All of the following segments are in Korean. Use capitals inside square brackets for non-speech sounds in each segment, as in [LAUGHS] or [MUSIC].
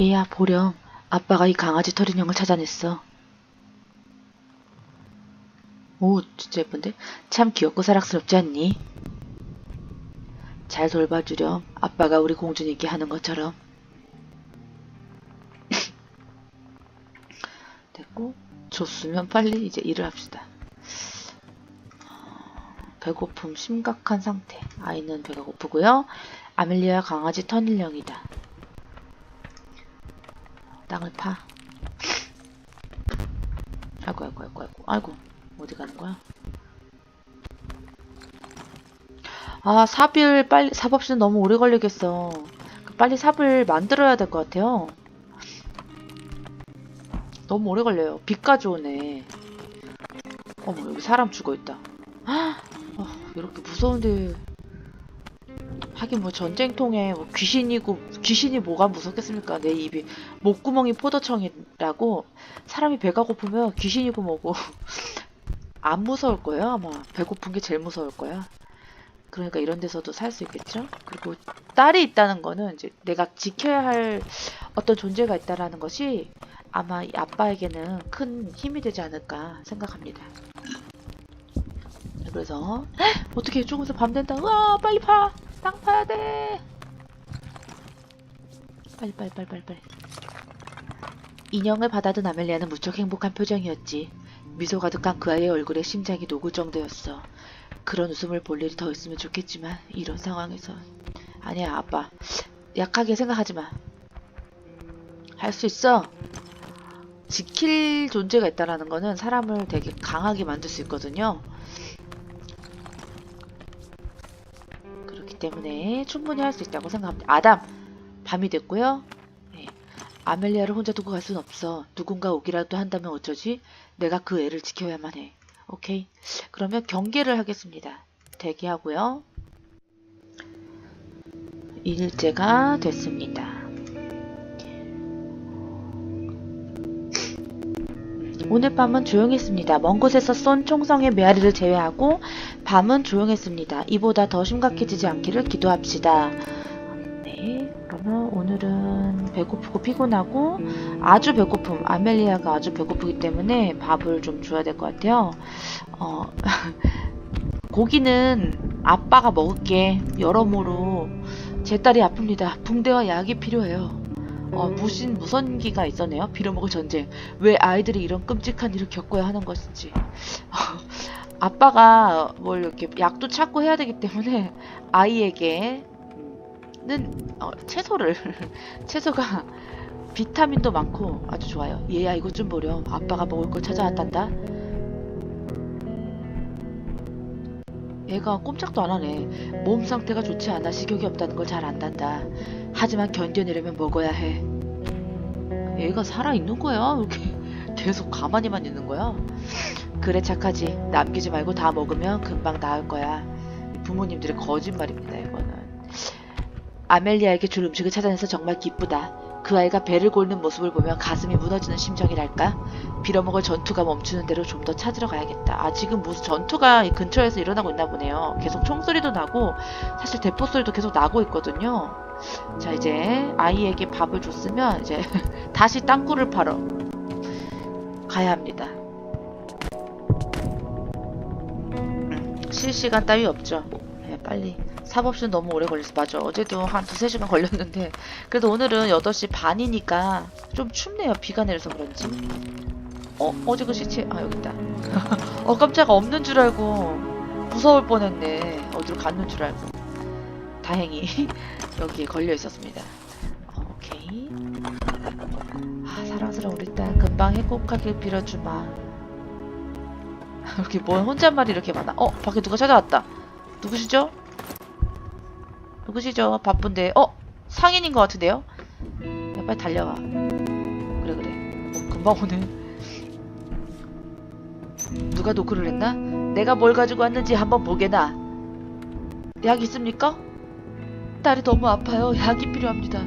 얘야, 보렴. 아빠가 이 강아지 털 인 형을 찾아냈어. 오, 진짜 예쁜데? 참 귀엽고 사랑스럽지 않니? 잘 돌봐주렴. 아빠가 우리 공주님께 하는 것처럼. [LAUGHS] 됐고, 줬으면 빨리 이제 일을 합시다. 배고픔 심각한 상태. 아이는 배가 고프고요. 아멜리아 강아지 턴일령이다. 땅을 파. 아이고 아이고 아이고 아이고 아이고 어디 가는 거야? 아 삽을 빨리 삽 없이는 너무 오래 걸리겠어. 빨리 삽을 만들어야 될 것 같아요. 너무 오래 걸려요. 비까지 오네. 어머 여기 사람 죽어 있다. 어, 이렇게 무서운데 하긴 뭐 전쟁통에 뭐 귀신이고 귀신이 뭐가 무섭겠습니까? 내 입이 목구멍이 포도청이라고 사람이 배가 고프면 귀신이고 뭐고 [LAUGHS] 안 무서울 거예요 아마 배고픈 게 제일 무서울 거야. 그러니까 이런 데서도 살 수 있겠죠? 그리고 딸이 있다는 거는 이제 내가 지켜야 할 어떤 존재가 있다라는 것이 아마 이 아빠에게는 큰 힘이 되지 않을까 생각합니다. 그래서 [GASPS] 어떻게 조금서 밤 된다. 우와 빨리 파. 땅 파야 돼. 빨리 빨리 빨리 빨리 빨리. 인형을 받아든 아멜리아는 무척 행복한 표정이었지. 미소 가득한 그 아이의 얼굴에 심장이 녹을 정도였어. 그런 웃음을 볼 일이 더 있으면 좋겠지만 이런 상황에서 아니야 아빠 약하게 생각하지 마. 할 수 있어. 지킬 존재가 있다라는 거는 사람을 되게 강하게 만들 수 있거든요. 그렇기 때문에 충분히 할 수 있다고 생각합니다. 아담, 밤이 됐고요. 네. 아멜리아를 혼자 두고 갈 순 없어. 누군가 오기라도 한다면 어쩌지? 내가 그 애를 지켜야만 해. 오케이. 그러면 경계를 하겠습니다. 대기하고요. 일제가 됐습니다. 오늘 밤은 조용했습니다. 먼 곳에서 쏜 총성의 메아리를 제외하고 밤은 조용했습니다. 이보다 더 심각해지지 않기를 기도합시다. 네, 그러면 오늘은 배고프고 피곤하고 아주 배고픔, 아멜리아가 아주 배고프기 때문에 밥을 좀 줘야 될 것 같아요. 어, [LAUGHS] 고기는 아빠가 먹을게. 여러모로 제 딸이 아픕니다. 붕대와 약이 필요해요. 어, 무신 무선기가 있었네요. 빌어먹을 전쟁. 왜 아이들이 이런 끔찍한 일을 겪어야 하는 것인지. [LAUGHS] 아빠가 뭘 이렇게 약도 찾고 해야 되기 때문에 아이에게 는 어, 채소를 [LAUGHS] 채소가 [LAUGHS] 비타민도 많고 아주 좋아요. 얘야 이것 좀 보렴. 아빠가 먹을 걸 찾아왔단다. 얘가 꼼짝도 안 하네. 몸 상태가 좋지 않아 식욕이 없다는 걸 잘 안단다. 하지만 견뎌내려면 먹어야 해. 얘가 살아있는 거야. 이렇게 [LAUGHS] 계속 가만히만 있는 거야. 그래 착하지. 남기지 말고 다 먹으면 금방 나을 거야. 부모님들의 거짓말입니다. 이거는. 아멜리아에게 줄 음식을 찾아내서 정말 기쁘다. 그 아이가 배를 골는 모습을 보면 가슴이 무너지는 심정이랄까? 빌어먹을 전투가 멈추는 대로 좀 더 찾으러 가야겠다. 아 지금 무슨 전투가 이 근처에서 일어나고 있나 보네요. 계속 총소리도 나고 사실 대포 소리도 계속 나고 있거든요. 자 이제 아이에게 밥을 줬으면 이제 [LAUGHS] 다시 땅굴을 파러 가야 합니다. 음, 실시간 따위 없죠. 네, 빨리 삽 없이는 너무 오래 걸렸어. 맞아. 어제도 한 두세 시간 걸렸는데 그래도 오늘은 8시 반이니까 좀 춥네요. 비가 내려서 그런지. 어? 어제 그 시체 아 여기 있다. [LAUGHS] 어 깜짝아 없는 줄 알고 무서울 뻔했네. 어디로 갔는 줄 알고. 다행히 [LAUGHS] 여기에 걸려 있었습니다. 어, 오케이. 아, 사랑스러운 우리 딸 금방 행복하길 빌어주마. [LAUGHS] 이렇게 뭔 혼잣말이 이렇게 많아. 어 밖에 누가 찾아왔다. 누구시죠? 누구시죠? 바쁜데. 어 상인인 것 같은데요? 야, 빨리 달려와. 그래 그래. 어, 금방 오네. 누가 노크를 했나? 내가 뭘 가지고 왔는지 한번 보게나. 약 있습니까? 딸이 너무 아파요. 약이 필요합니다.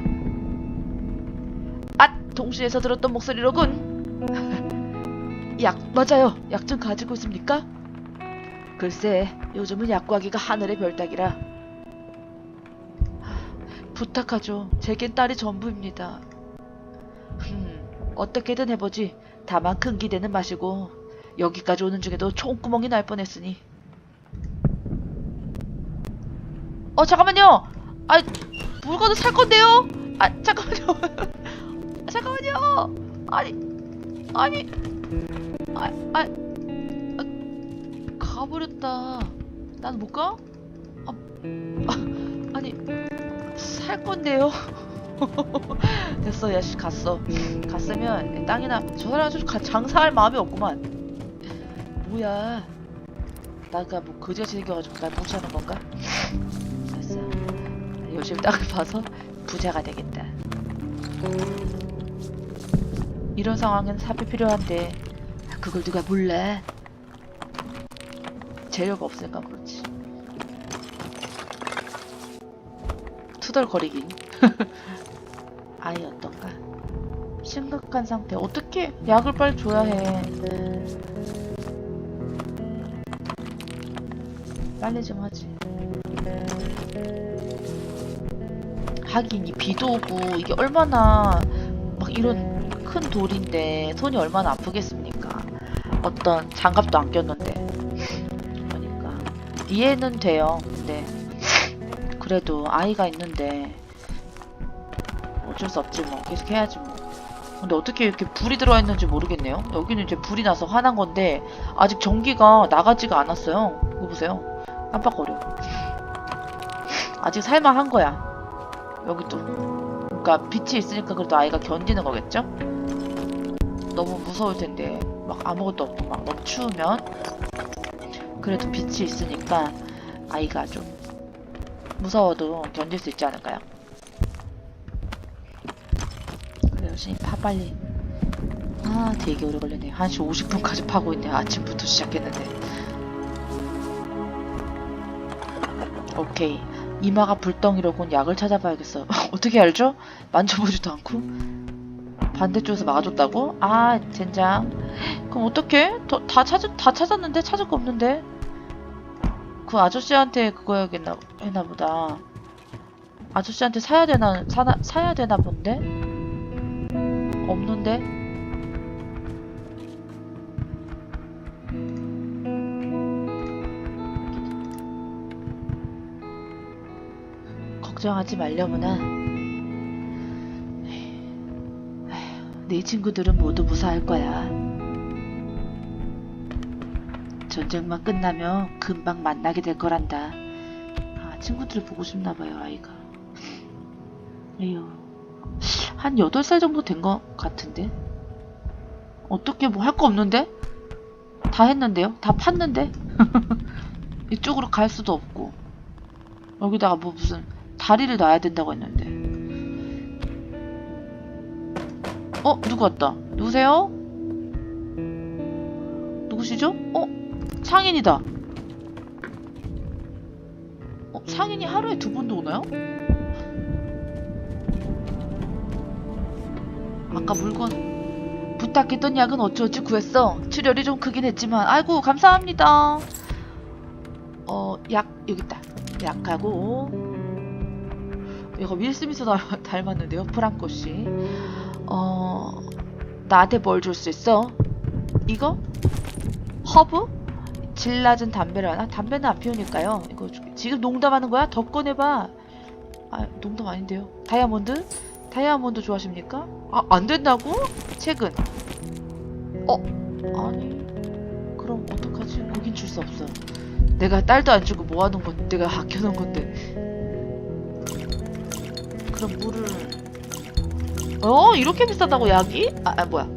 아! 동시에서 들었던 목소리로군. [LAUGHS] 약, 맞아요. 약 좀 가지고 있습니까? 글쎄, 요즘은 약 구하기가 하늘의 별따기라. 하, 부탁하죠. 제겐 딸이 전부입니다. 흠, 어떻게든 해보지. 다만 큰 기대는 마시고 여기까지 오는 중에도 총구멍이 날 뻔했으니. 어 잠깐만요. 아 물건을 살 건데요. 아 잠깐만요. 아, [LAUGHS] 잠깐만요. 아니 아니 아, 아, 아 가버렸다. 난 못 가? 아, 아 아니 살 건데요. [LAUGHS] 됐어 야씨 갔어. 갔으면 땅이나 저 사람 아주 가- 장사할 마음이 없구만. 뭐야? 나가 뭐 거지같이 생겨가지고 날 무시하는 건가? 됐어. 열심히 땅을 봐서 부자가 되겠다. 이런 상황엔 삽이 필요한데 아, 그걸 누가 몰라? 재료가 없으니까 그렇 투덜거리긴. [LAUGHS] 아이 어떤가? 심각한 상태. 어떻게 약을 빨리 줘야 해. 빨리 좀 하지. 하긴 이 비도 오고 이게 얼마나 막 이런 큰 돌인데 손이 얼마나 아프겠습니까? 어떤 장갑도 안 꼈는데. 그러니까 이해는 돼요. 근데 그래도 아이가 있는데 어쩔 수 없지 뭐 계속 해야지 뭐. 근데 어떻게 이렇게 불이 들어와 있는지 모르겠네요. 여기는 이제 불이 나서 화난 건데 아직 전기가 나가지가 않았어요. 이거 보세요. 깜빡거려. 아직 살만한 거야. 여기도. 그러니까 빛이 있으니까 그래도 아이가 견디는 거겠죠? 너무 무서울 텐데 막 아무것도 없고 막 너무 추우면 그래도 빛이 있으니까 아이가 좀 무서워도 견딜 수 있지 않을까요? 그래 열심히 파 빨리. 아 되게 오래 걸리네. 1시 50분까지 파고 있네. 아침부터 시작했는데. 오케이. 이마가 불덩이로군. 약을 찾아봐야겠어. [LAUGHS] 어떻게 알죠? 만져보지도 않고. 반대쪽에서 막아줬다고? 아 젠장. 그럼? 더, 다 찾, 다 찾았는데? 찾을 거 없는데 그 아저씨한테 그거 해야겠나 했나 보다. 아저씨한테 사야 되나 사나, 사야 되나 본데? 없는데? 걱정하지 말려무나. 네 친구들은 모두 무사할 거야 전쟁만 끝나면 금방 만나게 될 거란다. 아 친구들을 보고 싶나 봐요 아이가. 에휴 한 8살 정도 된 것 같은데? 어떻게 뭐 할 거 없는데? 다 했는데요? 다 팠는데? [LAUGHS] 이쪽으로 갈 수도 없고. 여기다가 뭐 무슨 다리를 놔야 된다고 했는데. 어 누구 왔다? 누구세요? 누구시죠? 어 상인이다 어 상인이 하루에 두 번도 오나요 아까 물건 부탁했던 약은 어찌어찌 구했어. 출혈이 좀 크긴 했지만 아이고 감사합니다. 어 약 여기 있다. 약하고 이거 윌 스미스 닮- 닮았는데요. 프랑코 씨. 어 나한테 뭘 줄 수 있어? 이거? 허브? 질 낮은 담배를 하나? 담배는 안 피우니까요. 이거 주- 지금 농담하는 거야? 더 꺼내봐. 아 농담 아닌데요. 다이아몬드? 다이아몬드 좋아하십니까? 아, 안 된다고? 최근. 어? 아니. 그럼 어떡하지? 거긴 줄 수 없어. 내가 딸도 안 주고 모아놓은 건 내가 아껴놓은 건데. 그럼 물을. 어? 이렇게 비싸다고 약이? 아, 아 뭐야.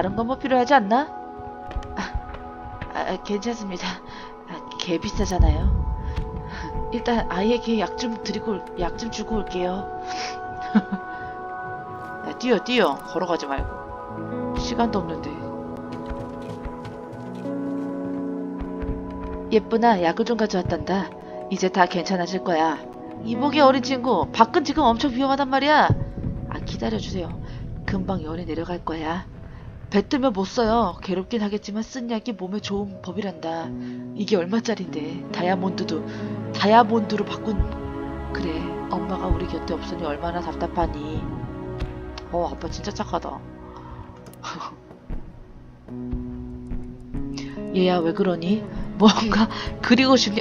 다른 건 뭐 필요하지 않나? 아, 아, 괜찮습니다. 아, 개 비싸잖아요. 일단 아이에게 약 좀 드리고 약 좀 주고 올게요. 야, [LAUGHS] 뛰어 뛰어 걸어가지 말고 시간도 없는데. 예쁘나 약을 좀 가져왔단다. 이제 다 괜찮아질 거야. 이복이 어린 친구, 밖은 지금 엄청 위험하단 말이야. 아 기다려주세요. 금방 열이 내려갈 거야. 뱉으면 못 써요. 괴롭긴 하겠지만 쓴 약이 몸에 좋은 법이란다. 이게 얼마짜린데? 다이아몬드도 다이아몬드로 바꾼 그래. 엄마가 우리 곁에 없으니 얼마나 답답하니. 어, 아빠 진짜 착하다. [LAUGHS] 얘야 왜 그러니? 뭔가 그리고 싶니?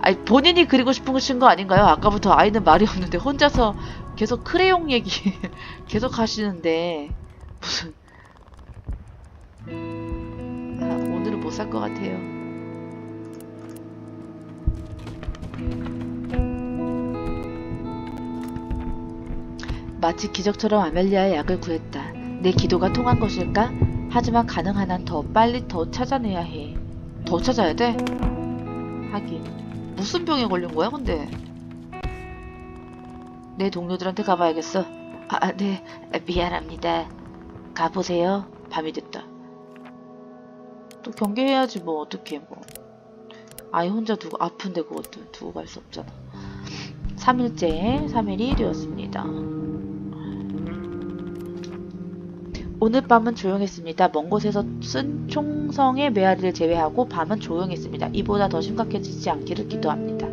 아니, 본인이 그리고 싶은 것인 거 아닌가요? 아까부터 아이는 말이 없는데 혼자서 계속 크레용 얘기 [LAUGHS] 계속 하시는데 무슨 아, 오늘은 못 살 것 같아요. 마치 기적처럼 아멜리아의 약을 구했다. 내 기도가 통한 것일까? 하지만 가능한 한 더 빨리 더 찾아내야 해. 더 찾아야 돼? 하긴. 무슨 병에 걸린 거야, 근데? 내 동료들한테 가봐야겠어. 아, 아, 네. 미안합니다. 가보세요. 밤이 됐다. 또 경계해야지, 뭐, 어떡해, 뭐. 아이 혼자 두고, 아픈데 그것도 두고 갈 수 없잖아. 3일째, 3일이 되었습니다. 오늘 밤은 조용했습니다. 먼 곳에서 쓴 총성의 메아리를 제외하고 밤은 조용했습니다. 이보다 더 심각해지지 않기를 기도합니다.